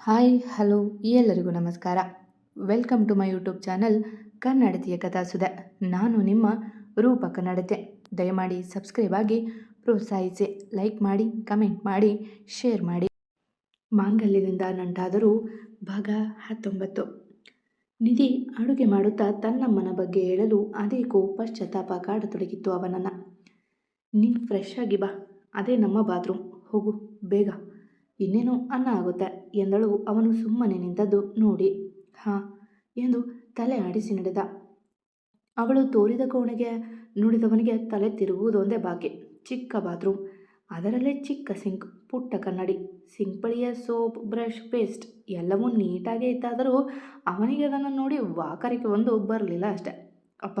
Hi, hello, ಎಲ್ಲರಿಗೂ ನಮಸ್ಕಾರ. Welcome to my YouTube channel ಕನ್ನಡತಿಯ ಕಥಾಸುಧ. ನಾನು ನಿಮ್ಮ ರೂಪ ಕನ್ನಡತೆ ದಯಮಾಡಿ ಸಬ್ಸ್ಕ್ರೈಬ್ ಆಗಿ ಪ್ರೋತ್ಸಾಹಿಸಿ. ಲೈಕ್ ಮಾಡಿ, ಕಮೆಂಟ್ ಮಾಡಿ, ಶೇರ್ ಮಾಡಿ. ಮಾಂಗಲ್ಯದಿಂದ ನಂಟಾದರೂ ಭಾಗ ಹತ್ತೊಂಬತ್ತು. ನಿಧಿ ಅಡುಗೆ ಮಾಡುತ್ತಾ ತನ್ನಮ್ಮನ ಬಗ್ಗೆ ಹೇಳಲು ಅದೇಕೋ ಪಶ್ಚಾತ್ತಾಪ ಕಾಡತೊಡಗಿತ್ತು ಅವನನ್ನು. ನೀನು ಫ್ರೆಶ್ ಆಗಿ ಬಾ. ಅದೇ ನಮ್ಮ ಬಾತ್ರೂಮ್ ಹೋಗು, ಬೇಗ. ಇನ್ನೇನು ಅನ್ನ ಆಗುತ್ತೆ ಎಂದಳು ಅವನು ಸುಮ್ಮನೆ ನಿಂತದ್ದು ನೋಡಿ. ಹಾಂ ಎಂದು ತಲೆ ಆಡಿಸಿ ನಡೆದ. ಅವಳು ತೋರಿದ ಕೋಣೆಗೆ ನುಡಿದವನಿಗೆ ತಲೆ ತಿರುಗುವುದೊಂದೇ ಬಾಕಿ ಚಿಕ್ಕ ಬಾತ್ರೂಮ್. ಅದರಲ್ಲೇ ಚಿಕ್ಕ ಸಿಂಕ್, ಪುಟ್ಟ ಕನ್ನಡಿ, ಸಿಂಕ್ ಬಳಿಯ ಸೋಪ್, ಬ್ರಷ್, ಪೇಸ್ಟ್ ಎಲ್ಲವೂ ನೀಟಾಗೇ ಇತ್ತಾದರೂ ಅವನಿಗೆ ಅದನ್ನು ನೋಡಿ ವಾಕರಿಕೆ ಒಂದು ಬರಲಿಲ್ಲ ಅಷ್ಟೆ. ಅಪ್ಪ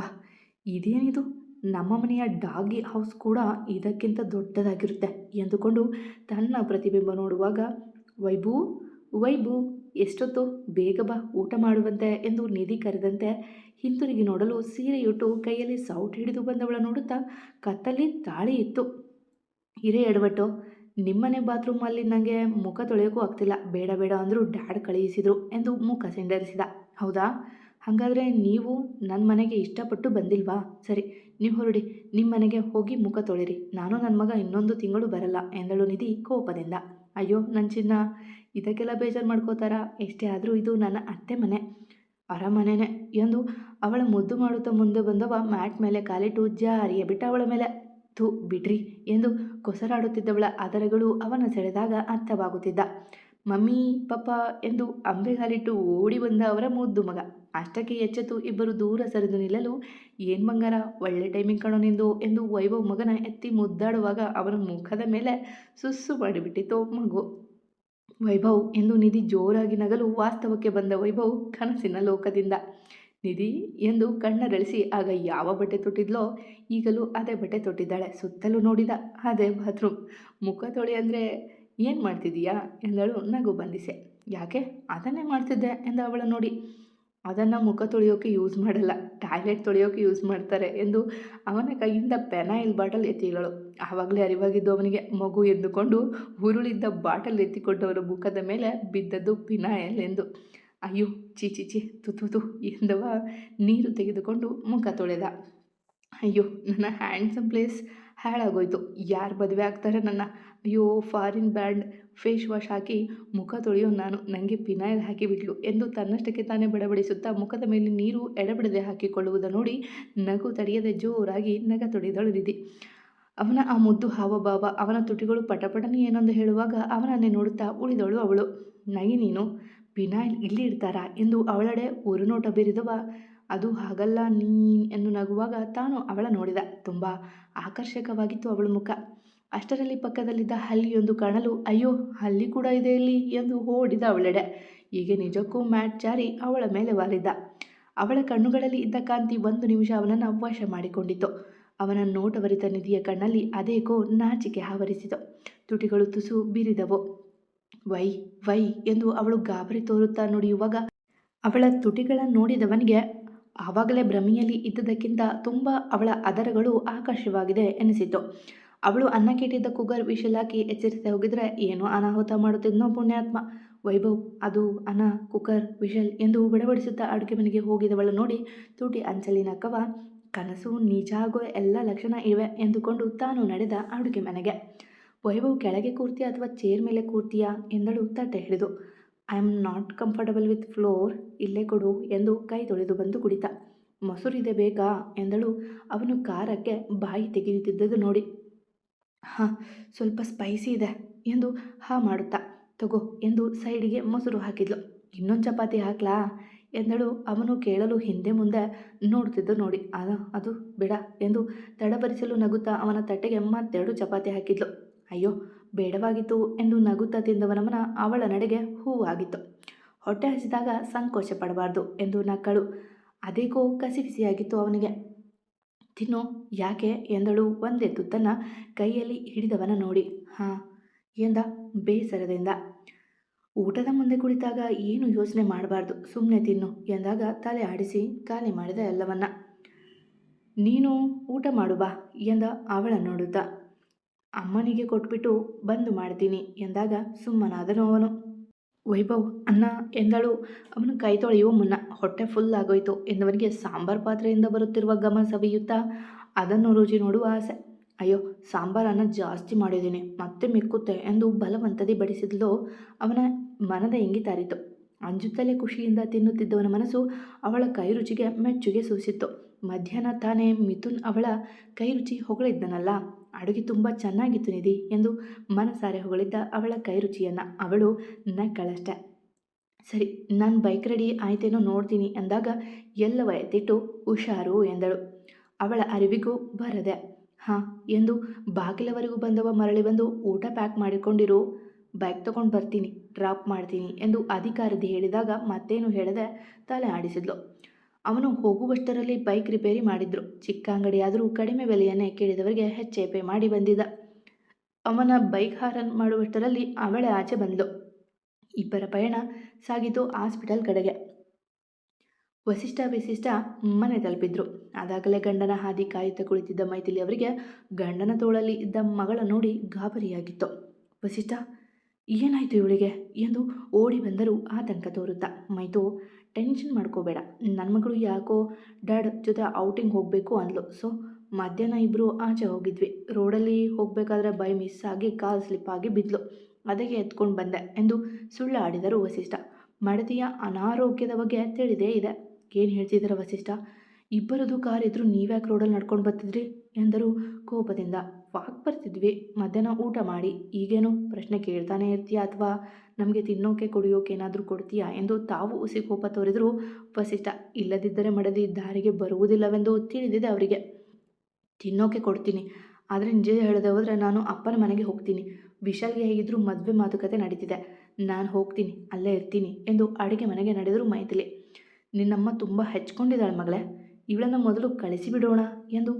ಇದೇನಿದು? ನಮ್ಮ ಮನೆಯ ಡಾಗಿ ಹೌಸ್ ಕೂಡ ಇದಕ್ಕಿಂತ ದೊಡ್ಡದಾಗಿರುತ್ತೆ ಎಂದುಕೊಂಡು ತನ್ನ ಪ್ರತಿಬಿಂಬ ನೋಡುವಾಗ, ವೈಭೂ ವೈಭೂ, ಎಷ್ಟೊತ್ತು ಬೇಗ ಬಾ, ಊಟ ಮಾಡುವಂತೆ ಎಂದು ನಿಧಿ ಕರೆದಂತೆ ಹಿಂತಿರುಗಿ ನೋಡಲು ಸೀರೆಯುಟ್ಟು ಕೈಯಲ್ಲಿ ಸೌಟ್ ಹಿಡಿದು ಬಂದವಳ ನೋಡುತ್ತಾ ಕತ್ತಲ್ಲಿ ತಾಳಿ ಇತ್ತು. ಹಿರೇ ಎಡವಟ್ಟು, ನಿಮ್ಮನೆ ಬಾತ್ರೂಮಲ್ಲಿ ನನಗೆ ಮುಖ ತೊಳೆಯೋಕ್ಕೂ ಆಗ್ತಿಲ್ಲ, ಬೇಡ ಬೇಡ ಅಂದರೂ ಡ್ಯಾಡ್ ಕಳುಹಿಸಿದರು ಎಂದು ಮುಖ ಸಿಂಡರಿಸಿದ. ಹೌದಾ? ಹಾಗಾದರೆ ನೀವು ನನ್ನ ಮನೆಗೆ ಇಷ್ಟಪಟ್ಟು ಬಂದಿಲ್ವಾ? ಸರಿ, ನೀವು ಹೊರಡಿ. ನಿಮ್ಮ ಮನೆಗೆ ಹೋಗಿ ಮುಖ ತೊಳೆರಿ. ನಾನು ನನ್ನ ಮಗ ಇನ್ನೊಂದು ತಿಂಗಳು ಬರಲ್ಲ ಎಂದಳು ನಿಧಿ ಕೋಪದಿಂದ. ಅಯ್ಯೋ ನನ್ನ ಚಿನ್ನ. ಇದಕ್ಕೆಲ್ಲ ಬೇಜಾರು ಮಾಡ್ಕೋತಾರ? ಎಷ್ಟೇ ಆದರೂ ಇದು ನನ್ನ ಅತ್ತೆ ಮನೆ. ಅರಮನೆನೆ ಎಂದು ಅವಳ ಮುದ್ದು ಮಾಡುತ್ತಾ ಮುಂದೆ ಬಂದವ ಮ್ಯಾಟ್ ಮೇಲೆ ಕಾಲಿಟ್ಟು ಜಾರಿಯ ಬಿಟ್ಟ ಅವಳ ಮೇಲೆ. ಥೂ, ಬಿಡ್ರಿ ಎಂದು ಕೊಸರಾಡುತ್ತಿದ್ದವಳ ಅದರಗಳು ಅವನ ಸೆಳೆದಾಗ ಅರ್ಥವಾಗುತ್ತಿದ್ದ. ಮಮ್ಮಿ, ಪಪ್ಪ ಎಂದು ಅಂಬೆಗಾಲಿಟ್ಟು ಓಡಿ ಬಂದ ಅವರ ಮುದ್ದು ಮಗ. ಅಷ್ಟಕ್ಕೆ ಎಚ್ಚೆತ್ತು ಇಬ್ಬರು ದೂರ ಸರಿದು ನಿಲ್ಲಲು, ಏನು ಬಂಗಾರ, ಒಳ್ಳೆ ಟೈಮಿಂಗ್ ಕಾಣೋ ನಿಂದು ಎಂದು ವೈಭವ್ ಮಗನ ಎತ್ತಿ ಮುದ್ದಾಡುವಾಗ ಅವನ ಮುಖದ ಮೇಲೆ ಸುಸ್ಸು ಮಾಡಿಬಿಟ್ಟಿತ್ತು ಮಗು. ವೈಭವ್ ಎಂದು ನಿಧಿ ಜೋರಾಗಿ ನಗಲು ವಾಸ್ತವಕ್ಕೆ ಬಂದ ವೈಭವ್ ಕನಸಿನ ಲೋಕದಿಂದ. ನಿಧಿ ಎಂದು ಕಣ್ಣರಳಿಸಿ, ಆಗ ಯಾವ ಬಟ್ಟೆ ತೊಟ್ಟಿದ್ಲೋ? ಈಗಲೂ ಅದೇ ಬಟ್ಟೆ ತೊಟ್ಟಿದ್ದಾಳೆ, ಸುತ್ತಲೂ ನೋಡಿದ ಅದೇ ಬಾತ್ರೂಮ್ ಮುಖ ತೊಳೆ ಅಂದರೆ ಏನು ಮಾಡ್ತಿದ್ದೀಯಾ? ಎಂದಳು ನಗು ಬಂದಿಸೆ. ಯಾಕೆ? ಅದನ್ನೇ ಮಾಡ್ತಿದ್ದೆ ಎಂದ ಅವಳ ನೋಡಿ. ಅದನ್ನು ಮುಖ ತೊಳೆಯೋಕೆ ಯೂಸ್ ಮಾಡಲ್ಲ, ಟಾಯ್ಲೆಟ್ ತೊಳೆಯೋಕೆ ಯೂಸ್ ಮಾಡ್ತಾರೆ ಎಂದು ಅವನ ಕೈಯಿಂದ ಪೆನಾಯಿಲ್ ಬಾಟಲ್ ಎತ್ತಿಗಳು ಆವಾಗಲೇ ಅರಿವಾಗಿದ್ದು ಅವನಿಗೆ ಮಗು ಎದ್ದುಕೊಂಡು ಹುರುಳಿದ್ದ ಬಾಟಲ್ ಎತ್ತಿಕೊಂಡವರ ಮುಖದ ಮೇಲೆ ಬಿದ್ದದ್ದು ಪಿನಾಯಲ್ ಎಂದು. ಅಯ್ಯೋ ಚಿ ಚಿ ತುತು ತು ಎಂದವ ನೀರು ತೆಗೆದುಕೊಂಡು ಮುಖ ತೊಳೆದ. ಅಯ್ಯೋ, ನನ್ನ ಹ್ಯಾಂಡ್ಸಮ್ ಪ್ಲೇಸ್ ಹಾಳಾಗೋಯ್ತು. ಯಾರು ಮದುವೆ ಆಗ್ತಾರೆ ನನ್ನ ಅಯ್ಯೋ, ಫಾರಿನ್ ಬ್ರ್ಯಾಂಡ್ ಫೇಸ್ ವಾಶ್ ಹಾಕಿ ಮುಖ ತೊಳೆಯೋ ನಾನು ನನಗೆ ಪಿನಾಯಿಲ್ ಹಾಕಿಬಿಟ್ಲು ಎಂದು ತನ್ನಷ್ಟಕ್ಕೆ ತಾನೇ ಬಡಬಡಿಸುತ್ತಾ ಮುಖದ ಮೇಲೆ ನೀರು ಎಡಬಿಡದೆ ಹಾಕಿಕೊಳ್ಳುವುದನ್ನು ನೋಡಿ ನಗು ತಡೆಯದೆ ಜೋರಾಗಿ ನಗ ತೊಡೆದಳು ನಿಧಿ ಅವನ ಆ ಮುದ್ದು ಹಾವಭಾವ, ಅವನ ತುಟಿಗಳು ಪಟಪಟನೆ ಏನೊಂದು ಹೇಳುವಾಗ ಅವನನ್ನೇ ನೋಡುತ್ತಾ ಉಳಿದಳು ಅವಳು. ನಗಿ ನೀನು ಪಿನಾಯಿಲ್ ಇಲ್ಲಿ ಇಡ್ತಾರಾ? ಎಂದು ಅವಳಡೆ ಉರುನೋಟ ಬೀರಿದವ. ಅದು ಹಾಗಲ್ಲ ನೀನ್ ಎಂದು ನಗುವಾಗ ತಾನು ಅವಳ ನೋಡಿದ. ತುಂಬ ಆಕರ್ಷಕವಾಗಿತ್ತು ಅವಳ ಮುಖ. ಅಷ್ಟರಲ್ಲಿ ಪಕ್ಕದಲ್ಲಿದ್ದ ಹಲ್ಲಿಯೊಂದು ಕಾಣಲು, ಅಯ್ಯೋ, ಹಲ್ಲಿ ಕೂಡ ಇದೆ ಇಲ್ಲಿ ಎಂದು ಓಡಿದ ಅವಳೆಡೆ. ಹೀಗೆ ನಿಜಕ್ಕೂ ಮ್ಯಾಟ್ ಜಾರಿ ಅವಳ ಮೇಲೆ ವಾಲಿದ್ದ ಅವಳ ಕಣ್ಣುಗಳಲ್ಲಿ ಇದ್ದ ಕಾಂತಿ ಒಂದು ನಿಮಿಷ ಅವನನ್ನು ವಶ ಮಾಡಿಕೊಂಡಿತು ಅವನ ನೋಟವರಿತ ನಿಧಿಯ ಕಣ್ಣಲ್ಲಿ ಅದೇಕೋ ನಾಚಿಕೆ ಆವರಿಸಿತು. ತುಟಿಗಳು ತುಸು ಬೀರಿದವು. ವೈ ವೈ ಎಂದು ಅವಳು ಗಾಬರಿ ತೋರುತ್ತಾ ನುಡಿಯುವಾಗ, ಅವಳ ತುಟಿಗಳನ್ನು ನೋಡಿದವನಿಗೆ, ಆವಾಗಲೇ ಭ್ರಮೆಯಲ್ಲಿ ಇದ್ದದಕ್ಕಿಂತ ತುಂಬ ಅವಳ ಅದರಗಳು ಆಕರ್ಷವಾಗಿದೆ ಎನಿಸಿತು. ಅವಳು ಅನ್ನಕ್ಕಿಟ್ಟಿದ್ದ ಕುಗರ್ ವಿಶಲಾಕಿ ಎಚ್ಚರಿಸಿ ಹೋಗಿದ್ರೆ ಏನೋ ಅನಾಹುತ ಮಾಡುತ್ತಿದ್ನೋ ಪುಣ್ಯಾತ್ಮ. ವೈಭವ್, ಅದು ಅನ ಕುಕ್ಕರ್ ವಿಶಲ್ ಎಂದು ಬಡಬಡಿಸುತ್ತಾ ಅಡುಗೆ ಮನೆಗೆ ಹೋಗಿದವಳು ನೋಡಿ ತೂಟಿ ಕವ, ಕನಸು ನಿಜ ಆಗೋ ಎಲ್ಲ ಲಕ್ಷಣ ಇವೆ ಎಂದುಕೊಂಡು ತಾನು ನಡೆದ ಅಡುಗೆ ಮನೆಗೆ. ವೈಭವ್ ಕೆಳಗೆ ಕೂರ್ತಿಯಾ ಅಥವಾ ಚೇರ್ ಮೇಲೆ ಕೂರ್ತಿಯಾ ಎಂದಳು ತಟ್ಟೆ ಹಿಡಿದು. I am not comfortable with floor, ಇಲ್ಲೇ ಕೊಡು ಎಂದು ಕೈ ತೊಳೆದು ಬಂದು ಕುಡಿತ. ಮೊಸರಿದೆ ಬೇಕಾ? ಎಂದಳು. ಅವನು ಖಾರಕ್ಕೆ ಬಾಯಿ ತೆಗೆಯುತ್ತಿದ್ದದ್ದು ನೋಡಿ ಹಾಂ, ಸ್ವಲ್ಪ ಸ್ಪೈಸಿ ಇದೆ ಎಂದು ಹಾ ಮಾಡುತ್ತಾ, ತಗೋ ಎಂದು ಸೈಡಿಗೆ ಮೊಸರು ಹಾಕಿದ್ಲು. ಇನ್ನೊಂದು ಚಪಾತಿ ಹಾಕ್ಲಾ ಎಂದಳು. ಅವನು ಕೇಳಲು ಹಿಂದೆ ಮುಂದೆ ನೋಡುತ್ತಿದ್ದು ನೋಡಿ. ಅದು ಅದು ಬೇಡ ಎಂದು ತಡಬರಿಸಲು ನಗುತ್ತಾ ಅವನ ತಟ್ಟೆಗೆ ಮತ್ತೆರಡು ಚಪಾತಿ ಹಾಕಿದ್ಲು. ಅಯ್ಯೋ, ಬೇಡವಾಗಿತ್ತು ಎಂದು ನಗುತ್ತಾ ತಿಂದವನ ಮನ ಅವಳ ನಡೆಗೆ ಹೂವಾಗಿತ್ತು ಹೊಟ್ಟೆ ಹಸಿದಾಗ ಸಂಕೋಚ ಪಡಬಾರ್ದು ಎಂದು ನಕ್ಕಳು. ಅದೇಕೋ ಕಸಿಬಿಸಿಯಾಗಿತ್ತು ಅವನಿಗೆ. ತಿನ್ನು, ಯಾಕೆ? ಎಂದಳು ಒಂದೇ ತುತ್ತನ್ನು ಕೈಯಲ್ಲಿ ಹಿಡಿದವನ ನೋಡಿ. ಹಾಂ, ಎಂದ ಬೇಸರದಿಂದ. ಊಟದ ಮುಂದೆ ಕುಳಿತಾಗ ಏನು ಯೋಚನೆ ಮಾಡಬಾರ್ದು ಸುಮ್ಮನೆ ತಿನ್ನು, ಎಂದಾಗ ತಲೆ ಆಡಿಸಿ ಖಾಲಿ ಮಾಡಿದ ಎಲ್ಲವನ್ನ. ನೀನು ಊಟ ಮಾಡು ಬಾ, ಎಂದ ಅವಳ ನೋಡುತ್ತಾ. ಅಮ್ಮನಿಗೆ ಕೊಟ್ಬಿಟ್ಟು ಬಂದು ಮಾಡ್ತೀನಿ, ಎಂದಾಗ ಸುಮ್ಮನಾದನು ಅವನು. ವೈಭವ್ ಅನ್ನ ಎಂದಳು. ಅವನು ಕೈ ತೊಳೆಯುವ ಮುನ್ನ ಹೊಟ್ಟೆ ಫುಲ್ ಆಗೋಯ್ತು. ಎಂದವನಿಗೆ ಸಾಂಬಾರ್ ಪಾತ್ರೆಯಿಂದ ಬರುತ್ತಿರುವ ಗಮ ಸವಿಯುತ್ತಾ ಅದನ್ನು ರುಚಿ ನೋಡುವ ಆಸೆ. ಅಯ್ಯೋ ಸಾಂಬಾರನ್ನು ಜಾಸ್ತಿ ಮಾಡಿದ್ದೀನಿ. ಮತ್ತೆ ಮಿಕ್ಕುತ್ತೆ ಎಂದು ಬಲವಂತದಿ ಬಡಿಸಿದ್ಲು. ಅವನ ಮನದ ಇಂಗಿತಾರಿತು ಅಂಜುತ್ತಲೇ ಖುಷಿಯಿಂದ ತಿನ್ನುತ್ತಿದ್ದವನ ಮನಸ್ಸು ಅವಳ ಕೈ ರುಚಿಗೆ ಮೆಚ್ಚುಗೆ ಸೂಸಿತ್ತು. ಮಧ್ಯಾಹ್ನ ತಾನೇ ಮಿಥುನ್ ಅವಳ ಕೈ ರುಚಿ ಹೊಗಳಿದ್ದನಲ್ಲ. ಅಡುಗೆ ತುಂಬ ಚೆನ್ನಾಗಿತ್ತು ನಿಧಿ ಎಂದು ಮನಸಾರೆ ಹೊಗಳಿದ್ದ ಅವಳ ಕೈ ರುಚಿಯನ್ನು. ಅವಳು, ನಕ್ಕಳಷ್ಟೆ. ಸರಿ, ನಾನು ಬೈಕ್ ರೆಡಿ ಆಯ್ತೇನೋ ನೋಡ್ತೀನಿ ಅಂದಾಗ ಎಲ್ಲವ ಎತ್ತಿಟ್ಟು, ಹುಷಾರು ಎಂದಳು. ಅವಳ ಅರಿವಿಗೂ ಬರದೆ, ಹಾಂ, ಎಂದು ಬಾಗಿಲವರೆಗೂ ಬಂದವ ಮರಳಿ ಬಂದು ಊಟ ಪ್ಯಾಕ್ ಮಾಡಿಕೊಂಡಿರು ಬೈಕ್ ತಗೊಂಡು ಬರ್ತೀನಿ ಡ್ರಾಪ್ ಮಾಡ್ತೀನಿ ಎಂದು ಅಧಿಕಾರದಿ ಹೇಳಿದಾಗ ಮತ್ತೇನು ಹೇಳದೆ ತಲೆ ಆಡಿಸಿದ್ಲು. ಅವನು ಹೋಗುವಷ್ಟರಲ್ಲಿ ಬೈಕ್ ರಿಪೇರಿ ಮಾಡಿದ್ರು. ಚಿಕ್ಕ ಅಂಗಡಿಯಾದರೂ ಕಡಿಮೆ ಬೆಲೆಯನ್ನೇ ಕೇಳಿದವರಿಗೆ ಹೆಚ್ಚೆ ಪೇ ಮಾಡಿ ಬಂದಿದ್ದ. ಅವನ ಬೈಕ್ ಹಾರನ್ ಮಾಡುವಷ್ಟರಲ್ಲಿ ಅವಳೆ ಆಚೆ ಬಂದ್ಲು. ಇಬ್ಬರ ಪಯಣ ಸಾಗಿತು ಹಾಸ್ಪಿಟಲ್ ಕಡೆಗೆ. ವಸಿಷ್ಠ ವಿಶಿಷ್ಟ ಮನೆ ತಲುಪಿದ್ರು. ಅದಾಗಲೇ ಗಂಡನ ಹಾದಿ ಕಾಯುತ್ತಾ ಕುಳಿತಿದ್ದ ಮೈಥಿಲಿ ಅವರಿಗೆ ಗಂಡನ ತೋಳಲ್ಲಿ ಇದ್ದ ಮಗಳ ನೋಡಿ ಗಾಬರಿಯಾಗಿತ್ತು. ವಸಿಷ್ಠ ಏನಾಯಿತು ಇವಳಿಗೆ? ಎಂದು ಓಡಿ ಬಂದರೂ ಆತಂಕ ತೋರುತ್ತಾ ಮೈತು, ಟೆನ್ಷನ್ ಮಾಡ್ಕೋಬೇಡ. ನನ್ನ ಮಗಳು ಯಾಕೋ ಡ್ಯಾಡ್ ಜೊತೆ ಔಟಿಂಗ್ ಹೋಗಬೇಕು ಅಂದ್ಲು. ಸೊ, ಮಧ್ಯಾಹ್ನ ಇಬ್ಬರು ಆಚೆ ಹೋಗಿದ್ವಿ. ರೋಡಲ್ಲಿ ಹೋಗಬೇಕಾದ್ರೆ ಬೈ ಮಿಸ್ ಆಗಿ ಕಾಲ್ ಸ್ಲಿಪ್ ಆಗಿ ಬಿದ್ಲು. ಅದಕ್ಕೆ ಎತ್ಕೊಂಡು ಬಂದೆ ಎಂದು ಸುಳ್ಳು ಆಡಿದರು ವಸಿಷ್ಠ. ಮಡದಿಯ ಅನಾರೋಗ್ಯದ ಬಗ್ಗೆ ತಿಳಿದೇ ಇದೆ. ಏನು ಹೇಳ್ತಿದ್ದೀರ ವಸಿಷ್ಠ? ಇಬ್ಬರದು ಕಾರ್ ಇದ್ದರೂ ನೀವ್ಯಾಕೆ ರೋಡಲ್ಲಿ ನಡ್ಕೊಂಡು ಬರ್ತಿದ್ರಿ? ಎಂದರು ಕೋಪದಿಂದ. ವಾಕ್ ಬರ್ತಿದ್ವಿ, ಮಧ್ಯಾಹ್ನ ಊಟ ಮಾಡಿ. ಈಗೇನು ಪ್ರಶ್ನೆ ಕೇಳ್ತಾನೆ ಇರ್ತೀಯಾ ಅಥವಾ ನಮಗೆ ತಿನ್ನೋಕೆ, ಕುಡಿಯೋಕೆ ಏನಾದರೂ ಕೊಡ್ತೀಯಾ ಎಂದು ತಾವು ಉಸಿ ಕೋಪ ತೋರಿದ್ರು ವಸಿಷ್ಠ ಇಲ್ಲದಿದ್ದರೆ ಮಡದಿ ದಾರಿಗೆ ಬರುವುದಿಲ್ಲವೆಂದು ತಿಳಿದಿದೆ ಅವರಿಗೆ. ತಿನ್ನೋಕೆ ಕೊಡ್ತೀನಿ. ಆದರೆ ನಿಜ ಹೇಳದೆ ಹೋದರೆ ನಾನು ಅಪ್ಪನ ಮನೆಗೆ ಹೋಗ್ತೀನಿ. ವಿಶಾಲ್ಗೆ ಹೇಗಿದ್ದರೂ ಮದುವೆ ಮಾತುಕತೆ ನಡೀತಿದೆ. ನಾನು ಹೋಗ್ತೀನಿ, ಅಲ್ಲೇ ಇರ್ತೀನಿ ಎಂದು ಅಡುಗೆ ಮನೆಗೆ ನಡೆದರು ಮೈಥಿಲಿ. ನಿನ್ನಮ್ಮ ತುಂಬ ಹೆಚ್ಕೊಂಡಿದ್ದಾಳೆ ಮಗಳೇ. ಇವಳನ್ನು ಮೊದಲು ಕಳಿಸಿಬಿಡೋಣ ಎಂದು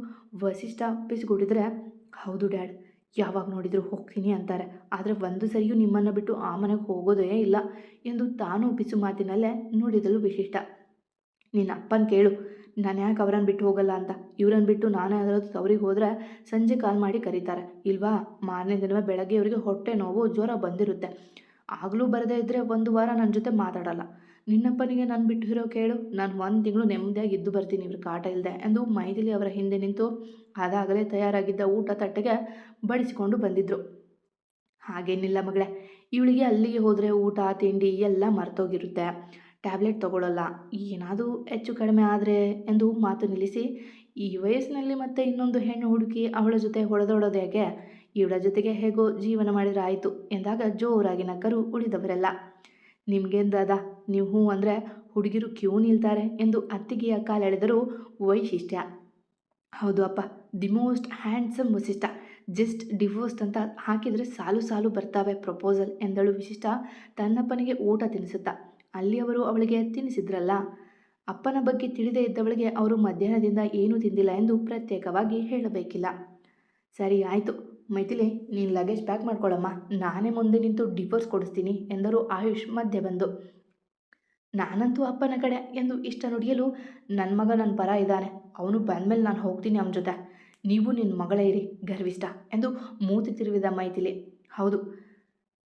ವಸಿಷ್ಠ ಪಿಸುಗುಡಿದ್ರೆ ಹೌದು ಡ್ಯಾಡ್, ಯಾವಾಗ ನೋಡಿದರೂ ಹೋಗ್ತೀನಿ ಅಂತಾರೆ. ಆದರೆ ಒಂದು ಸರಿಯೂ ನಿಮ್ಮನ್ನು ಬಿಟ್ಟು ಆ ಮನೆಗೆ ಹೋಗೋದೇ ಇಲ್ಲ ಎಂದು ತಾನು ಬಿಸು ಮಾತಿನಲ್ಲೇ ನೋಡಿದಳು ವಿಶಿಷ್ಟ. ನಿನ್ನ ಅಪ್ಪನ ಕೇಳು, ನಾನು ಯಾಕೆ ಅವರನ್ನು ಬಿಟ್ಟು ಹೋಗಲ್ಲ ಅಂತ? ಇವರನ್ನು ಬಿಟ್ಟು ನಾನೇ ಅದರದ್ದು ಅವ್ರಿಗೆ ಹೋದರೆ ಸಂಜೆ ಕಾಲ್ ಮಾಡಿ ಕರೀತಾರೆ. ಇಲ್ವಾ? ಮಾರನೇ ದಿನವೇ ಬೆಳಗ್ಗೆ ಅವರಿಗೆ ಹೊಟ್ಟೆ ನೋವು, ಜ್ವರ ಬಂದಿರುತ್ತೆ. ಆಗಲೂ ಬರದೇ ಇದ್ದರೆ ಒಂದು ವಾರ ನನ್ನ ಜೊತೆ ಮಾತಾಡಲ್ಲ. ನಿನ್ನಪ್ಪನಿಗೆ ನಾನು ಬಿಟ್ಟು ಇರೋ ಕೇಳು. ನಾನು ಒಂದು ತಿಂಗಳು ನೆಮ್ಮದಿಯಾಗಿ ಇದ್ದು ಬರ್ತೀನಿ. ಇವ್ರ ಕಾಟ ಇಲ್ಲದೆ ಎಂದು ಮೈದಿಲಿ ಅವರ ಹಿಂದೆ ನಿಂತು ಅದಾಗಲೇ ತಯಾರಾಗಿದ್ದ ಊಟ ತಟ್ಟೆಗೆ ಬಡಿಸಿಕೊಂಡು ಬಂದಿದ್ರು. ಹಾಗೇನಿಲ್ಲ ಮಗಳೇ, ಇವಳಿಗೆ ಅಲ್ಲಿಗೆ ಹೋದರೆ ಊಟ, ತಿಂಡಿ ಎಲ್ಲ ಮರ್ತೋಗಿರುತ್ತೆ. ಟ್ಯಾಬ್ಲೆಟ್ ತಗೊಳ್ಳಲ್ಲ ಏನಾದರೂ ಹೆಚ್ಚು ಕಡಿಮೆ ಆದರೆ ಎಂದು ಮಾತು ನಿಲ್ಲಿಸಿ, ಈ ವಯಸ್ಸಿನಲ್ಲಿ ಮತ್ತೆ ಇನ್ನೊಂದು ಹೆಣ್ಣು ಹುಡುಕಿ ಅವಳ ಜೊತೆ ಹೊಡೆದೋಡೋದು ಹೇಗೆ ಇವಳ ಜೊತೆಗೆ ಹೇಗೋ ಜೀವನ ಮಾಡಿದ್ರೆ ಎಂದಾಗ ಜೋರಾಗಿ ನಕ್ಕರು ಉಳಿದವರೆಲ್ಲ. ನಿಮ್ಗೇನು ನೀವು ಹ್ಞೂ ಅಂದರೆ ಹುಡುಗಿರು ಕ್ಯೂ ನಿಲ್ತಾರೆ ಎಂದು ಅತ್ತಿಗೆಯ ಕಾಲೆಳೆದರು ವೈಶಿಷ್ಟ್ಯ. ಹೌದು ಅಪ್ಪ, the most handsome Vasishtha. Just divorced ಅಂತ ಹಾಕಿದರೆ ಸಾಲು ಸಾಲು ಬರ್ತಾವೆ ಪ್ರಪೋಸಲ್ ಎಂದಳು ವಿಶಿಷ್ಟ ತನ್ನಪ್ಪನಿಗೆ ಊಟ ತಿನ್ನಿಸುತ್ತಾ. ಅಲ್ಲಿ ಅವರು ಅವಳಿಗೆ ತಿನ್ನಿಸಿದ್ರಲ್ಲ? ಅಪ್ಪನ ಬಗ್ಗೆ ತಿಳಿದೇ ಇದ್ದವಳಿಗೆ ಅವರು ಮಧ್ಯಾಹ್ನದಿಂದ ಏನೂ ತಿಂದಿಲ್ಲ ಎಂದು ಪ್ರತ್ಯೇಕವಾಗಿ ಹೇಳಬೇಕಿಲ್ಲ. ಸರಿ, ಆಯಿತು. ಮೈಥಿಲಿ, ನೀನು ಲಗೇಜ್ ಪ್ಯಾಕ್ ಮಾಡ್ಕೊಳಮ್ಮ. ನಾನೇ ಮುಂದೆ ನಿಂತು ಡಿವೋರ್ಸ್ ಕೊಡಿಸ್ತೀನಿ ಎಂದರು ಆಯುಷ್ ಮಧ್ಯೆ ಬಂದು. ನಾನಂತೂ ಅಪ್ಪನ ಕಡೆ ಎಂದು ಇಷ್ಟ ನುಡಿಯಲು ನನ್ನ ಮಗ ನನ್ನ ಪರ ಇದ್ದಾನೆ. ಅವನು ಬಂದಮೇಲೆ ನಾನು ಹೋಗ್ತೀನಿ ಅವನ ಜೊತೆ. ನೀವು ನಿನ್ನ ಮಗಳೇ ಇರಿ ಗರ್ವಿಷ್ಟ ಎಂದು ಮೂತಿ ತಿರುವಿದ ಮೈಥಿಲಿ. ಹೌದು,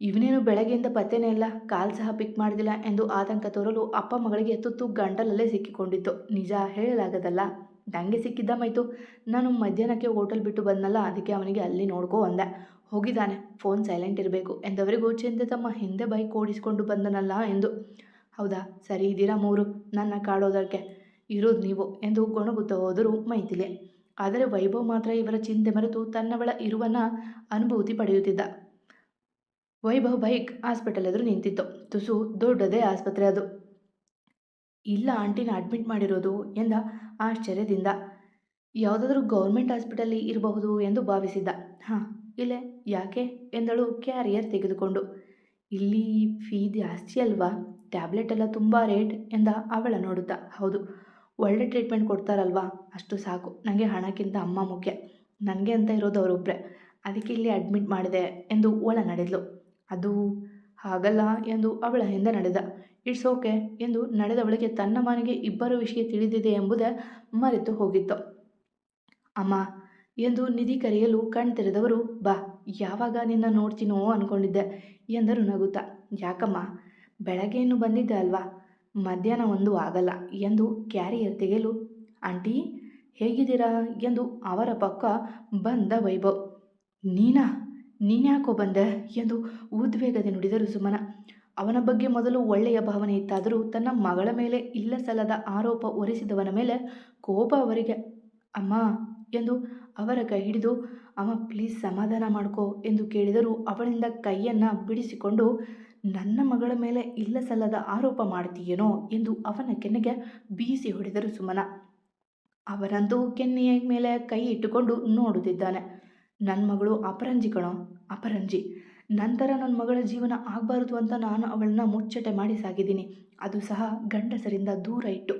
ಇವನೇನು ಬೆಳಗ್ಗೆಯಿಂದ ಪತ್ತೆನೇ ಇಲ್ಲ, ಕಾಲ್ ಸಹ ಪಿಕ್ ಮಾಡಿದಿಲ್ಲ ಎಂದು ಆತಂಕ ತೋರಲು ಅಪ್ಪ ಮಗಳಿಗೆ ತುತ್ತು ಗಂಟಲಲ್ಲೇ ಸಿಕ್ಕಿಕೊಂಡಿತ್ತು. ನಿಜ ಹೇಳಲಾಗದಲ್ಲ. ನನಗೆ ಮೈತು. ನಾನು ಮಧ್ಯಾಹ್ನಕ್ಕೆ ಹೋಟೆಲ್ ಬಿಟ್ಟು ಬಂದನಲ್ಲ, ಅದಕ್ಕೆ ಅವನಿಗೆ ಅಲ್ಲಿ ನೋಡ್ಕೊ ಅಂದೆ. ಹೋಗಿದ್ದಾನೆ, ಫೋನ್ ಸೈಲೆಂಟ್ ಇರಬೇಕು ಎಂದವರಿಗೂ ಚಿಂತೆ ತಮ್ಮ ಹಿಂದೆ ಬೈಕ್ ಓಡಿಸ್ಕೊಂಡು ಬಂದನಲ್ಲ ಎಂದು. ಹೌದಾ, ಸರಿ ಇದ್ದೀರಾ ಮೂರು, ನನ್ನ ಕಾಡೋದಕ್ಕೆ. ಇರೋದು ನೀವು ಎಂದು ಗೊಣಗುತ್ತಾ ಹೋದರು ಮೈಥಿಲಿ. ಆದರೆ ವೈಭವ್ ಮಾತ್ರ ಇವರ ಚಿಂತೆ ಮರೆತು ತನ್ನವಳ ಇರುವನ ಅನುಭೂತಿ ಪಡೆಯುತ್ತಿದ್ದ. ವೈಭವ್ ಬೈಕ್ ಹಾಸ್ಪಿಟಲ್ ಎದುರು ನಿಂತಿತ್ತು. ತುಸು ದೊಡ್ಡದೇ ಆಸ್ಪತ್ರೆ ಅದು. ಇಲ್ಲ ಆಂಟಿನ ಅಡ್ಮಿಟ್ ಮಾಡಿರೋದು ಎಂದ ಆಶ್ಚರ್ಯದಿಂದ. ಯಾವುದಾದ್ರೂ ಗೌರ್ಮೆಂಟ್ ಹಾಸ್ಪಿಟಲ್ಲಿ ಇರಬಹುದು ಎಂದು ಭಾವಿಸಿದ್ದ. ಹಾಂ, ಇಲ್ಲೇ, ಯಾಕೆ? ಎಂದಳು ಕ್ಯಾರಿಯರ್ ತೆಗೆದುಕೊಂಡು. ಇಲ್ಲಿ ಫೀ ಜಾಸ್ತಿ ಅಲ್ವಾ? ಟ್ಯಾಬ್ಲೆಟ್ ಎಲ್ಲ ತುಂಬ ರೇಟ್ ಎಂದ ಅವಳ ನೋಡುತ್ತಾ. ಹೌದು, ಒಳ್ಳೆ ಟ್ರೀಟ್ಮೆಂಟ್ ಕೊಡ್ತಾರಲ್ವಾ? ಅಷ್ಟು ಸಾಕು. ನನಗೆ ಹಣಕ್ಕಿಂತ ಅಮ್ಮ ಮುಖ್ಯ. ನನಗೆ ಅಂತ ಇರೋದು ಅವರೊಬ್ಬರೇ ಅದಕ್ಕೆ ಇಲ್ಲಿ ಅಡ್ಮಿಟ್ ಮಾಡಿದೆ ಎಂದು ಒಳ ನಡೆದಳು ಅದು ಹಾಗಲ್ಲ ಎಂದು ಅವಳ ಹಿಂದೆ ನಡೆದ? ಇಟ್ಸ್ ಓಕೆ ಎಂದು ನಡೆದವಳಿಗೆ ತನ್ನ ಮನೆಗೆ ಇಬ್ಬರ ವಿಷಯ ತಿಳಿದಿದೆ ಎಂಬುದೇ ಮರೆತು ಹೋಗಿತ್ತು. ಅಮ್ಮ, ಎಂದು ನಿಧಿ ಕರೆಯಲು ಕಣ್ತೆರೆದವರು ಬಾ, ಯಾವಾಗ ನಿನ್ನ ನೋಡ್ತೀನೋ ಅನ್ಕೊಂಡಿದ್ದೆ ಎಂದರು ನಗುತ್ತಾ. ಯಾಕಮ್ಮ ಬೆಳಗ್ಗೆ ಇನ್ನು ಬಂದಿದ್ದೆ ಅಲ್ವಾ? ಮಧ್ಯಾಹ್ನ ಒಂದು ಆಗಲ್ಲ ಎಂದು ಕ್ಯಾರಿಯರ್ ತೆಗೆಯಲು, ಆಂಟಿ, ಹೇಗಿದ್ದೀರಾ? ಎಂದು ಅವರ ಪಕ್ಕ ಬಂದ ವೈಭವ್. ನೀನಾ? ನೀನ್ಯಾಕೋ ಬಂದೆ ಎಂದು ಉದ್ವೇಗದೆ ನುಡಿದರು ಸುಮನ. ಅವನ ಬಗ್ಗೆ ಮೊದಲು ಒಳ್ಳೆಯ ಭಾವನೆ ಇತ್ತಾದರೂ ತನ್ನ ಮಗಳ ಮೇಲೆ ಇಲ್ಲ ಸಲ್ಲದ ಆರೋಪ ಹೊರಿಸಿದವನ ಮೇಲೆ ಕೋಪ ಅವರಿಗೆ. ಅಮ್ಮ ಎಂದು ಅವರ ಕೈ ಹಿಡಿದು, ಅಮ್ಮ ಪ್ಲೀಸ್ ಸಮಾಧಾನ ಮಾಡ್ಕೋ ಎಂದು ಕೇಳಿದರೂ ಅವಳಿಂದ ಕೈಯನ್ನು ಬಿಡಿಸಿಕೊಂಡು, ನನ್ನ ಮಗಳ ಮೇಲೆ ಇಲ್ಲ ಸಲ್ಲದ ಆರೋಪ ಮಾಡ್ತೀಯೇನೋ ಎಂದು ಅವನ ಕೆನ್ನೆಗೆ ಬೀಸಿ ಹೊಡೆದರು ಸುಮನ. ಅವನಂತೂ ಕೆನ್ನೆಯ ಮೇಲೆ ಕೈ ಇಟ್ಟುಕೊಂಡು ನೋಡುತ್ತಿದ್ದಾನೆ. ನನ್ನ ಮಗಳು ಅಪರಂಜಿ ಕಣೋ, ಅಪರಂಜಿ. ನಂತರ ನನ್ನ ಮಗಳ ಜೀವನ ಆಗಬಾರ್ದು ಅಂತ ನಾನು ಅವಳನ್ನ ಮುಚ್ಚಟೆ ಮಾಡಿ ಸಾಗಿದ್ದೀನಿ. ಅದು ಸಹ ಗಂಡಸರಿಂದ ದೂರ ಇಟ್ಟು.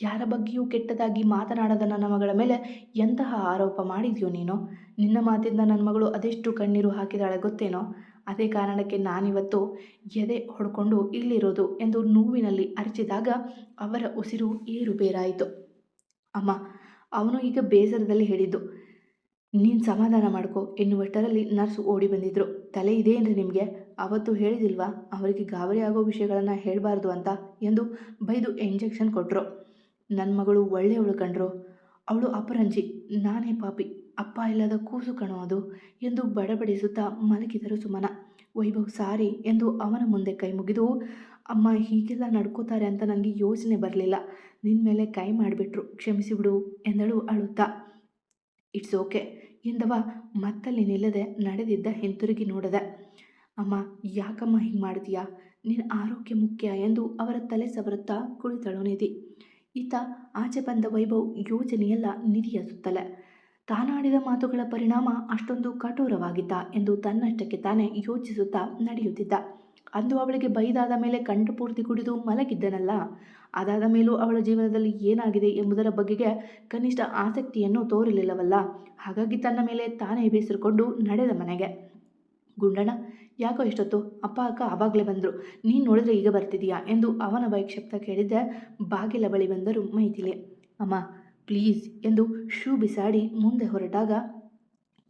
ಯಾರ ಬಗ್ಗೆಯೂ ಕೆಟ್ಟದಾಗಿ ಮಾತನಾಡದ ನನ್ನ ಮಗಳ ಮೇಲೆ ಎಂತಹ ಆರೋಪ ಮಾಡಿದ್ಯೋ ನೀನು? ನಿನ್ನ ಮಾತಿಂದ ನನ್ನ ಮಗಳು ಅದೆಷ್ಟು ಕಣ್ಣೀರು ಹಾಕಿದಾಳೆ ಗೊತ್ತೇನೋ? ಅದೇ ಕಾರಣಕ್ಕೆ ನಾನಿವತ್ತು ಎದೆ ಹೊಡ್ಕೊಂಡು ಇಲ್ಲಿರೋದು ಎಂದು ನೋವಿನಲ್ಲಿ ಅರಿಚಿದಾಗ ಅವರ ಉಸಿರು ಏರುಪೇರಾಯಿತು. ಅಮ್ಮ, ಅವನು ಈಗ ಬೇಸರದಲ್ಲಿ ಹೇಳಿದ್ದು ನೀನು ಸಮಾಧಾನ ಮಾಡ್ಕೊ ಎನ್ನುವಷ್ಟರಲ್ಲಿ ನರ್ಸ್ ಓಡಿ ಬಂದಿದ್ರು. ತಲೆ ಇದೇನ್ರಿ ನಿಮಗೆ? ಅವತ್ತು ಹೇಳಿದಿಲ್ವಾ? ಅವರಿಗೆ ಗಾಬರಿ ಆಗೋ ವಿಷಯಗಳನ್ನು ಹೇಳಬಾರ್ದು ಅಂತ ಎಂದು ಬೈದು ಇಂಜೆಕ್ಷನ್ ಕೊಟ್ಟರು ನನ್ನ ಮಗಳು ಒಳ್ಳೆಯವಳು ಕಂಡ್ರು ಅವಳು ಅಪರಂಜಿ. ನಾನೇ ಪಾಪಿ. ಅಪ್ಪ ಇಲ್ಲದ ಕೂಸು ಕಣೋ ಅದು ಎಂದು ಬಡಬಡಿಸುತ್ತಾ ಮಲಗಿದರು ಸುಮನ. ವೈಭವ್ ಸಾರಿ ಎಂದು ಅವನ ಮುಂದೆ ಕೈ ಮುಗಿದು, ಅಮ್ಮ ಹೀಗೆಲ್ಲ ನಡ್ಕೋತಾರೆ ಅಂತ ನನಗೆ ಯೋಚನೆ ಬರಲಿಲ್ಲ. ನಿನ್ನ ಮೇಲೆ ಕೈ ಮಾಡಿಬಿಟ್ರು. ಕ್ಷಮಿಸಿಬಿಡು ಎಂದಳು ಅಳುತ್ತಾ. ಇಟ್ಸ್ ಓಕೆ ಎಂದವ ಮತ್ತಲ್ಲಿ ನಿಲ್ಲದೆ ನಡೆದಿದ್ದ ಹಿಂತಿರುಗಿ ನೋಡದೆ. ಅಮ್ಮ, ಯಾಕಮ್ಮ ಹಿಂಗೆ ಮಾಡಿದೀಯಾ ನಿನ್ನ ಆರೋಗ್ಯ ಮುಖ್ಯ ಎಂದು ಅವರ ತಲೆ ಸವರುತ್ತಾ ಕುಳಿತಳು ನಿಧಿ. ಈತ ಆಚೆ ಬಂದ ವೈಭವ್ ಯೋಚನೆಯೆಲ್ಲ ನಿಧಿಯ ಸುತ್ತಲೆ. ತಾನಾಡಿದ ಮಾತುಗಳ ಪರಿಣಾಮ ಅಷ್ಟೊಂದು ಕಠೋರವಾಗಿದ್ದ ಎಂದು ತನ್ನಷ್ಟಕ್ಕೆ ತಾನೇ ಯೋಚಿಸುತ್ತಾ ನಡೆಯುತ್ತಿದ್ದ. ಅಂದು ಅವಳಿಗೆ ಬೈದಾದ ಮೇಲೆ ಕಂಠ ಪೂರ್ತಿ ಕುಡಿದು ಮಲಗಿದ್ದನಲ್ಲ. ಅದಾದ ಮೇಲೂ ಅವಳ ಜೀವನದಲ್ಲಿ ಏನಾಗಿದೆ ಎಂಬುದರ ಬಗೆಗೆ ಕನಿಷ್ಠ ಆಸಕ್ತಿಯನ್ನು ತೋರಲಿಲ್ಲವಲ್ಲ. ಹಾಗಾಗಿ ತನ್ನ ಮೇಲೆ ತಾನೇ ಬೇಸರಿಕೊಂಡು ನಡೆದ ಮನೆಗೆ. ಗುಂಡಣ್ಣ, ಯಾಕೋ ಇಷ್ಟೊತ್ತು? ಅಪ್ಪ, ಅಕ್ಕ ಆವಾಗಲೇ ಬಂದರು. ನೀನು ನೋಡಿದ್ರೆ ಈಗ ಬರ್ತಿದೀಯಾ ಎಂದು ಅವನ ಬೈಕ್ ಶಬ್ದ ಕೇಳಿದ್ದೆ ಬಾಗಿಲ ಬಳಿ ಬಂದರು ಮೈಥಿಲಿ. ಅಮ್ಮ, ಪ್ಲೀಸ್ ಎಂದು ಶೂ ಬಿಸಾಡಿ ಮುಂದೆ ಹೊರಟಾಗ,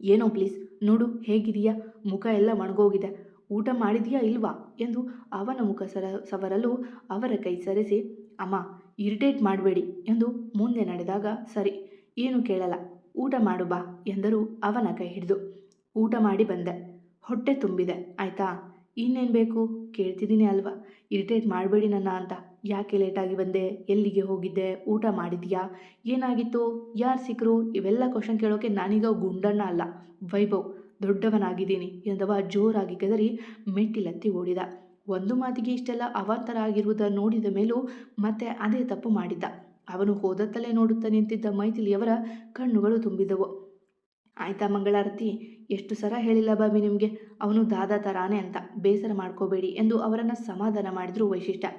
ಏನೋ ಪ್ಲೀಸ್, ನೋಡು, ಹೇಗಿದೆಯಾ? ಮುಖ ಎಲ್ಲ ಒಣಗೋಗಿದೆ ಊಟ ಮಾಡಿದೆಯಾ ಇಲ್ವಾ? ಎಂದು ಅವನ ಮುಖ ಸರ, ಸವರಲು ಅವರ ಕೈ ಸರಿಸಿ, ಅಮ್ಮ, ಇರಿಟೇಟ್ ಮಾಡಬೇಡಿ ಎಂದು ಮುಂದೆ ನಡೆದಾಗ ಸರಿ, ಏನು ಕೇಳಲ್ಲ, ಊಟ ಮಾಡು ಬಾ ಎಂದರು ಅವನ ಕೈ ಹಿಡಿದು. ಊಟ ಮಾಡಿ ಬಂದೆ. ಹೊಟ್ಟೆ ತುಂಬಿದೆ, ಆಯಿತಾ? ಇನ್ನೇನು ಬೇಕು? ಕೇಳ್ತಿದ್ದೀನಿ ಅಲ್ವಾ? ಇರಿಟೇಟ್ ಮಾಡಬೇಡಿ ನನ್ನ ಅಂತ. ಯಾಕೆ ಲೇಟಾಗಿ ಬಂದೆ? ಎಲ್ಲಿಗೆ ಹೋಗಿದ್ದೆ? ಊಟ ಮಾಡಿದೀಯಾ? ಏನಾಗಿತ್ತು? ಯಾರು ಸಿಕ್ಕರು ಇವೆಲ್ಲ ಕ್ವಶನ್ ಕೇಳೋಕೆ ನಾನೀಗ ಗುಂಡಣ್ಣ ಅಲ್ಲ. ವೈಭವ್ ದೊಡ್ಡವನಾಗಿದ್ದೀನಿ ಎಂದವ ಜೋರಾಗಿ ಗದರಿ ಮೆಟ್ಟಿಲತ್ತಿ ಓಡಿದ. ಒಂದು ಮಾತಿಗೆ ಇಷ್ಟೆಲ್ಲ ಅವಾಂತರ ಆಗಿರುವುದನ್ನು ನೋಡಿದ ಮೇಲೂ ಮತ್ತೆ ಅದೇ ತಪ್ಪು ಮಾಡಿದ್ದ. ಅವನು ಹೋದತ್ತಲೇ ನೋಡುತ್ತಾ ನಿಂತಿದ್ದ ಮೈಥಿಲಿಯವರ ಕಣ್ಣುಗಳು ತುಂಬಿದವು. ಆಯ್ತಾ ಮಂಗಳಾರತಿ, ಎಷ್ಟು ಸರ ಹೇಳಿಲ್ಲ ಬಾಬಿ ನಿಮಗೆ? ಅವನು ದಾದಾ ತರಾನೆ ಅಂತ, ಬೇಸರ ಮಾಡ್ಕೋಬೇಡಿ ಎಂದು ಅವರನ್ನು ಸಮಾಧಾನ ಮಾಡಿದ್ರು ವೈಶಿಷ್ಟ್ಯ.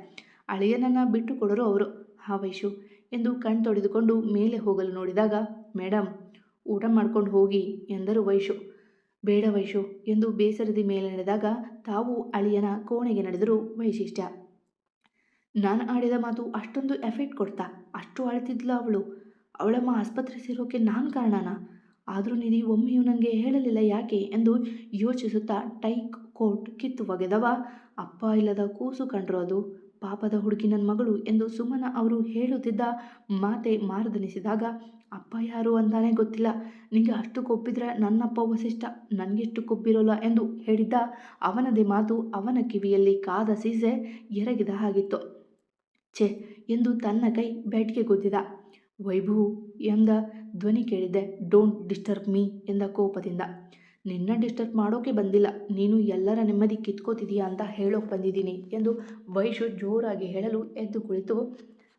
ಅಳಿಯನನ್ನು ಬಿಟ್ಟು ಕೊಡರು ಅವರು. ಹಾ ವೈಶು ಎಂದು ಕಣ್ ತೊಡೆದುಕೊಂಡು ಮೇಲೆ ಹೋಗಲು ನೋಡಿದಾಗ ಮೇಡಮ್ ಊಟ ಮಾಡ್ಕೊಂಡು ಹೋಗಿ ಎಂದರು ವೈಶು. ಬೇಡ ವೈಶು ಎಂದು ಬೇಸರದಿ ಮೇಲೆ ನಡೆದಾಗ ತಾವು ಅಳಿಯನ ಕೋಣೆಗೆ ನಡೆದರು ವೈಶಿಷ್ಟ್ಯ. ನಾನು ಆಡಿದ ಮಾತು ಅಷ್ಟೊಂದು ಎಫೆಕ್ಟ್ ಕೊಡ್ತಾ, ಅಷ್ಟು ಅಳ್ತಿದ್ಲ ಅವಳು. ಅವಳಮ್ಮ ಆಸ್ಪತ್ರೆ ಸೇರೋಕೆ ನಾನು ಕಾರಣನಾ? ಆದರೂ ನಿಧಿ ಒಮ್ಮೆಯೂ ನನಗೆ ಹೇಳಲಿಲ್ಲ ಯಾಕೆ ಎಂದು ಯೋಚಿಸುತ್ತಾ ಟೈಕ್ ಕೋಟ್ ಕಿತ್ತು ಒಗೆದವ, ಅಪ್ಪ ಇಲ್ಲದ ಕೂಸು ಕಂಡ್ರು ಅದು. ಪಾಪದ ಹುಡುಗಿ ನನ್ನ ಮಗಳು ಎಂದು ಸುಮನ ಅವರು ಹೇಳುತ್ತಿದ್ದ ಮಾತೆ ಮಾರದನಿಸಿದಾಗ, ಅಪ್ಪ ಯಾರು ಅಂತಾನೆ ಗೊತ್ತಿಲ್ಲ. ನಿಂಗೆ ಅಷ್ಟು ಕೊಬ್ಬಿದ್ರೆ ನನ್ನಪ್ಪ ವಸಿಷ್ಠ ನನಗೆಷ್ಟು ಕೊಬ್ಬಿರೋಲ್ಲ? ಎಂದು ಹೇಳಿದ್ದ ಅವನದೇ ಮಾತು ಅವನ ಕಿವಿಯಲ್ಲಿ ಕಾದ ಸೀಸೆ ಎರಗಿದ ಹಾಗಿತ್ತು. ಛೆ! ಎಂದು ತನ್ನ ಕೈ ಬೆಟ್ಗೆ ಗುದ್ದಿದ ವೈಭವ್, ಎಂದ ಧ್ವನಿ ಕೇಳಿದ್ದೆ. ಡೋಂಟ್ ಡಿಸ್ಟರ್ಬ್ ಮೀ, ಎಂದ ಕೋಪದಿಂದ. ನಿನ್ನ ಡಿಸ್ಟರ್ಬ್ ಮಾಡೋಕೆ ಬಂದಿಲ್ಲ. ನೀನು ಎಲ್ಲರ ನೆಮ್ಮದಿ ಕಿತ್ಕೋತಿದೀಯಾ ಅಂತ ಹೇಳೋಕೆ ಬಂದಿದ್ದೀನಿ ಎಂದು ವೈಶು ಜೋರಾಗಿ ಹೇಳಲು ಎದ್ದು ಕುಳಿತು.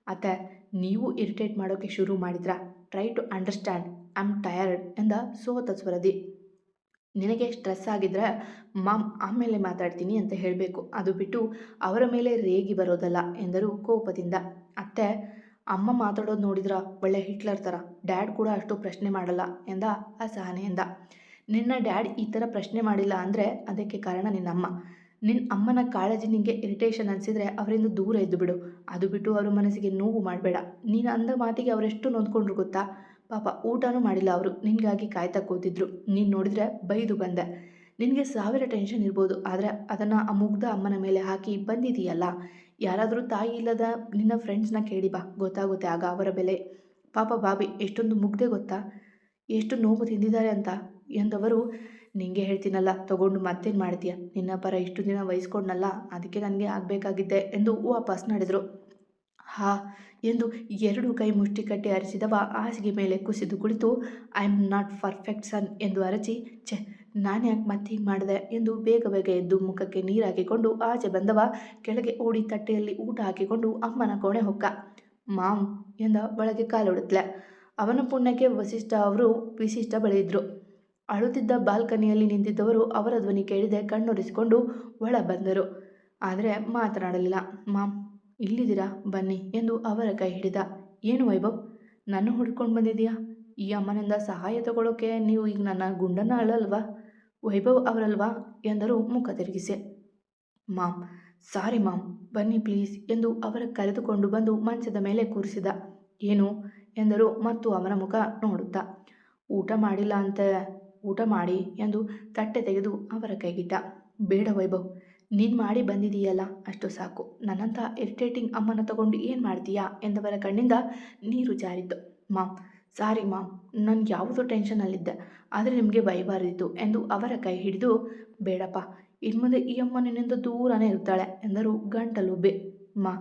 ಅತ್ತ, ನೀವು ಇರಿಟೇಟ್ ಮಾಡೋಕ್ಕೆ ಶುರು ಮಾಡಿದ್ರಾ? Try to understand I am tired ಎಂದ ಸೋತ ಸ್ವರದಿ. ನಿನಗೆ ಸ್ಟ್ರೆಸ್ ಆಗಿದ್ರೆ ಮಾಮ್ ಆಮೇಲೆ ಮಾತಾಡ್ತೀನಿ ಅಂತ ಹೇಳಬೇಕು. ಅದು ಬಿಟ್ಟು ಅವರ ಮೇಲೆ ರೇಗಿ ಬರೋದಲ್ಲ ಎಂದರು ಕೋಪದಿಂದ. ಅತ್ತೆ, ಅಮ್ಮ ಮಾತಾಡೋದು ನೋಡಿದ್ರ ಒಳ್ಳೆ ಹಿಟ್ಲರ್ ಥರ ಡ್ಯಾಡ್ ಕೂಡ ಅಷ್ಟು ಪ್ರಶ್ನೆ ಮಾಡಲ್ಲ ಎಂದ ಅಸಹನೆಯಿಂದ. ನಿನ್ನ ಡ್ಯಾಡ್ ಈ ಥರ ಪ್ರಶ್ನೆ ಮಾಡಿಲ್ಲ ಅಂದರೆ ಅದಕ್ಕೆ ಕಾರಣ ನಿನ್ನಮ್ಮ ನಿನ್ನ ಅಮ್ಮನ ಕಾಳಜಿ ನಿನಗೆ ಇರಿಟೇಷನ್ ಅನಿಸಿದರೆ ಅವರಿಂದ ದೂರ ಇದ್ದು ಬಿಡು. ಅದು ಬಿಟ್ಟು ಅವರ ಮನಸ್ಸಿಗೆ ನೋವು ಮಾಡಬೇಡ. ನೀನು ಅಂದ ಮಾತಿಗೆ ಅವರೆಷ್ಟು ನೊಂದ್ಕೊಂಡ್ರು ಗೊತ್ತಾ? ಪಾಪ ಊಟನೂ ಮಾಡಿಲ್ಲ ಅವರು. ನಿನಗಾಗಿ ಕಾಯ್ತಾ ಕೂತಿದ್ರು. ನೀನು ನೋಡಿದ್ರೆ ಬೈದು ಬಂದೆ. ನಿನಗೆ ಸಾವಿರ ಟೆನ್ಷನ್ ಇರ್ಬೋದು. ಆದರೆ ಅದನ್ನು ಆ ಮುಗ್ಧ ಅಮ್ಮನ ಮೇಲೆ ಹಾಕಿ ಬಂದಿದೆಯಲ್ಲ? ಯಾರಾದರೂ ತಾಯಿ ಇಲ್ಲದ ನಿನ್ನ ಫ್ರೆಂಡ್ಸ್ನ ಕೇಳಿ ಬಾ. ಗೊತ್ತಾಗುತ್ತೆ ಆಗ ಅವರ ಬೆಲೆ. ಪಾಪ ಬಾಬಿ, ಎಷ್ಟೊಂದು ಮುಗ್ದೆ ಗೊತ್ತಾ? ಎಷ್ಟು ನೋವು ತಿಂದಿದ್ದಾರೆ ಅಂತ. ಎಂದವರು, ನಿಂಗೆ ಹೇಳ್ತೀನಲ್ಲ, ತಗೊಂಡು ಮತ್ತೇನು ಮಾಡ್ತೀಯ? ನಿನ್ನ ಪರ ಇಷ್ಟು ದಿನ ವಹಿಸ್ಕೊಂಡ್ನಲ್ಲ ಅದಕ್ಕೆ ನನಗೆ ಆಗಬೇಕಾಗಿದ್ದೆ ಎಂದು ವಾಪಸ್ ನಡೆದರು. ಹಾ ಎಂದು ಎರಡು ಕೈ ಮುಷ್ಟಿ ಕಟ್ಟಿ ಅರಿಸಿದವ ಹಾಸಿಗೆ ಮೇಲೆ ಕುಸಿದು ಕುಳಿತು I am not perfect son ಎಂದು ಅರಚಿ, ಛೆ, ನಾನು ಯಾಕೆ ಮತ್ತೆ ಹೀಗೆ ಮಾಡಿದೆ? ಎಂದು ಬೇಗ ಬೇಗ ಎದ್ದು ಮುಖಕ್ಕೆ ನೀರು ಹಾಕಿಕೊಂಡು ಆಚೆ ಬಂದವ, ಕೆಳಗೆ ಓಡಿ ತಟ್ಟೆಯಲ್ಲಿ ಊಟ ಹಾಕಿಕೊಂಡು ಅಮ್ಮನ ಕೋಣೆ ಹೊಕ್ಕ. ಮಾಮ್ ಎಂದ ಒಳಗೆ ಕಾಲಿಡುತ್ತಲೆ ಅವನ ಪುಣ್ಯಕ್ಕೆ ವಸಿಷ್ಠ ಅವರು ವಿಶಿಷ್ಟ ಬೆಳೆಯಿದ್ರು ಅಳುತ್ತಿದ್ದ ಬಾಲ್ಕನಿಯಲ್ಲಿ ನಿಂತಿದ್ದವರು ಅವರ ಧ್ವನಿ ಕೇಳಿದೆ, ಕಣ್ಣೊರೆಸಿಕೊಂಡು ಒಳ ಬಂದರು ಆದರೆ ಮಾತನಾಡಲಿಲ್ಲ. ಮಾಮ್ ಇಲ್ಲಿದ್ದೀರಾ? ಬನ್ನಿ ಎಂದು ಅವರ ಕೈ ಹಿಡಿದ. ಏನು ವೈಭವ್? ನನ್ನ ಹುಡ್ಕೊಂಡು ಬಂದಿದೆಯಾ ಈ ಅಮ್ಮನಿಂದ ಸಹಾಯ ತಗೊಳ್ಳೋಕೆ ನೀವು ಈಗ ನನ್ನ ಗುಂಡನ್ನ ಅಳಲ್ವಾ? ವೈಭವ್ ಅವರಲ್ವಾ? ಎಂದರು ಮುಖ ತಿರುಗಿಸಿ. ಮಾಮ್ ಸಾರಿ ಮಾಮ್ ಬನ್ನಿ ಪ್ಲೀಸ್ ಎಂದು ಅವರ ಕರೆದುಕೊಂಡು ಬಂದು ಮಂಚದ ಮೇಲೆ ಕೂರಿಸಿದ. ಏನು? ಎಂದರು ಮತ್ತು ಅವನ ಮುಖ ನೋಡುತ್ತಾ. ಊಟ ಮಾಡಿಲ್ಲ ಅಂತ. ಊಟ ಮಾಡಿ ಎಂದು ತಟ್ಟೆ ತೆಗೆದು ಅವರ ಕೈಗಿಟ್ಟ. ಬೇಡ ವೈಭವ್, ನೀನು ಮಾಡಿ ಬಂದಿದೀಯಲ್ಲ, ಅಷ್ಟು ಸಾಕು. ನನ್ನಂಥ ಇರಿಟೇಟಿಂಗ್ ಅಮ್ಮನ ತಗೊಂಡು ಏನು ಮಾಡ್ತೀಯಾ ಎಂದವರ ಕಣ್ಣಿಂದ ನೀರು ಜಾರಿತ್ತು. ಮಾಮ್ ಸಾರಿ ಮಾಮ್ ನಾನು ಯಾವುದೋ ಟೆನ್ಷನಲ್ಲಿದ್ದೆ ಆದರೆ ನಿಮಗೆ ಬೈಬಾರದಿತ್ತು ಎಂದು ಅವರ ಕೈ ಹಿಡಿದು, ಬೇಡಪ್ಪ ಇನ್ನು ಮುಂದೆ ಈ ಅಮ್ಮ ನಿನ್ನಿಂದ ದೂರನೇ ಇರ್ತಾಳೆ ಎಂದರು ಗಂಟಲುಬ್ಬೆ ಮಾ,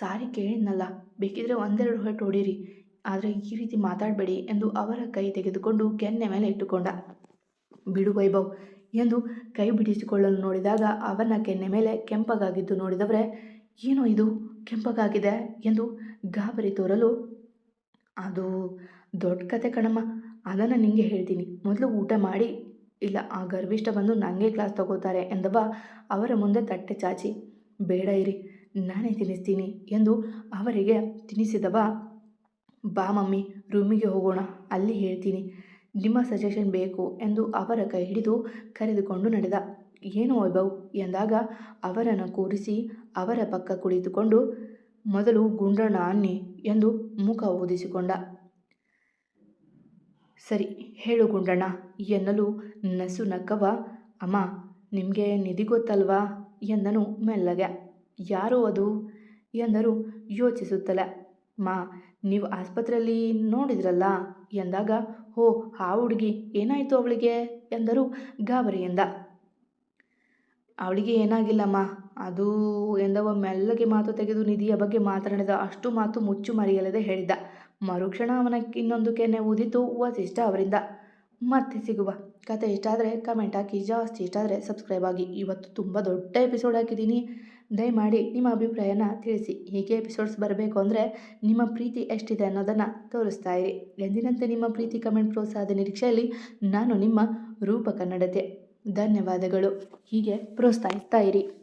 ಸಾರಿ ಕೇಳಿದ್ನಲ್ಲ, ಬೇಕಿದ್ರೆ ಒಂದೆರಡು ಹೊಟ್ಟು ಹೊಡೀರಿ ಆದರೆ ಈ ರೀತಿ ಮಾತಾಡಬೇಡಿ ಎಂದು ಅವರ ಕೈ ತೆಗೆದುಕೊಂಡು ಕೆನ್ನೆ ಮೇಲೆ ಇಟ್ಟುಕೊಂಡ. ಬಿಡು ವೈಭವ್ ಎಂದು ಕೈ ಬಿಡಿಸಿಕೊಳ್ಳಲು ನೋಡಿದಾಗ ಅವನ ಕೆನ್ನೆ ಮೇಲೆ ಕೆಂಪಗಾಗಿದ್ದು ನೋಡಿದವರೇ, ಏನೋ ಇದು? ಕೆಂಪಗಾಗಿದೆ? ಎಂದು ಗಾಬರಿ ತೋರಲು, ಅದು ದೊಡ್ಡ ಕತೆ ಕಣಮ್ಮ. ಅದನ್ನು ನಿಂಗೆ ಹೇಳ್ತೀನಿ. ಮೊದಲು ಊಟ ಮಾಡಿ. ಇಲ್ಲ, ಆ ಗರ್ವಿಷ್ಠ ಬಂದು ನನಗೆ ಕ್ಲಾಸ್ ತಗೋತಾರೆ ಎಂದವ ಅವರ ಮುಂದೆ ತಟ್ಟೆ ಚಾಚಿ. ಬೇಡ ಇರಿ, ನಾನೇ ತಿನ್ನಿಸ್ತೀನಿ ಎಂದು ಅವರಿಗೆ ತಿನ್ನಿಸಿದವ, ಬಾ ಮಮ್ಮಿ ರೂಮಿಗೆ ಹೋಗೋಣ. ಅಲ್ಲಿ ಹೇಳ್ತೀನಿ. ನಿಮ್ಮ ಸಜೆಷನ್ ಬೇಕು ಎಂದು ಅವರ ಕೈ ಹಿಡಿದು ಕರೆದುಕೊಂಡು ನಡೆದ. ಏನು ವೈಭವ್? ಎಂದಾಗ ಅವರನ್ನು ಕೂರಿಸಿ ಅವರ ಪಕ್ಕ ಕುಳಿತುಕೊಂಡು, ಮೊದಲು ಗುಂಡಣ್ಣ ಅನ್ನಿ ಎಂದು ಮುಖ ಊದಿಸಿಕೊಂಡ. ಸರಿ, ಹೇಳು ಗುಂಡಣ್ಣ ಎನ್ನಲು ನಸು ನಕ್ಕವ, ಅಮ್ಮ, ನಿಮಗೆ ನಿಧಿ ಗೊತ್ತಲ್ವಾ? ಎಂದನು ಮೆಲ್ಲಗೆ. ಯಾರು ಅದು? ಎಂದರು ಯೋಚಿಸುತ್ತಲೇ. ಮಾ, ನೀವು ಆಸ್ಪತ್ರೆಯಲ್ಲಿ ನೋಡಿದ್ರಲ್ಲ? ಎಂದಾಗ ಹೋ ಆ ಹುಡುಗಿ ಏನಾಯಿತು ಅವಳಿಗೆ? ಎಂದರು ಗಾಬರಿಯಿಂದ. ಅವಳಿಗೆ ಏನಾಗಿಲ್ಲಮ್ಮ, ಅದು ಎಂದವ ಮೆಲ್ಲಗೆ ಮಾತು ತೆಗೆದು ನಿಧಿಯ ಬಗ್ಗೆ ಮಾತನಾಡಿದ ಅಷ್ಟು ಮಾತು ಮುಚ್ಚು ಮರೆಯಲ್ಲದೆ ಹೇಳಿದ್ದ. ಮರುಕ್ಷಣ ಅವನ ಇನ್ನೊಂದು ಕೆನೆ ಊದಿತು, ವಸಿಷ್ಠ ಅವರಿಂದ. ಮತ್ತೆ ಸಿಗುವ. ಕತೆ ಇಷ್ಟ ಆದರೆ ಕಮೆಂಟ್ ಹಾಕಿ, ಜಾಸ್ತಿ ಇಷ್ಟ ಆದರೆ ಸಬ್ಸ್ಕ್ರೈಬ್ ಆಗಿ. ಇವತ್ತು ತುಂಬ ದೊಡ್ಡ ಎಪಿಸೋಡ್ ಹಾಕಿದ್ದೀನಿ. ದಯಮಾಡಿ ನಿಮ್ಮ ಅಭಿಪ್ರಾಯನ ತಿಳಿಸಿ. ಹೀಗೆ ಎಪಿಸೋಡ್ಸ್ ಬರಬೇಕು ಅಂದರೆ ನಿಮ್ಮ ಪ್ರೀತಿ ಎಷ್ಟಿದೆ ಅನ್ನೋದನ್ನು ತೋರಿಸ್ತಾ ಇರಿ. ಎಂದಿನಂತೆ ನಿಮ್ಮ ಪ್ರೀತಿ ಕಮೆಂಟ್ ಪ್ರೋತ್ಸಾಹದ ನಿರೀಕ್ಷೆಯಲ್ಲಿ ನಾನು ನಿಮ್ಮ ರೂಪ ಕನ್ನಡತೆ ಧನ್ಯವಾದಗಳು. ಹೀಗೆ ಪ್ರೋತ್ಸಾಹಿಸ್ತಾ ಇರಿ.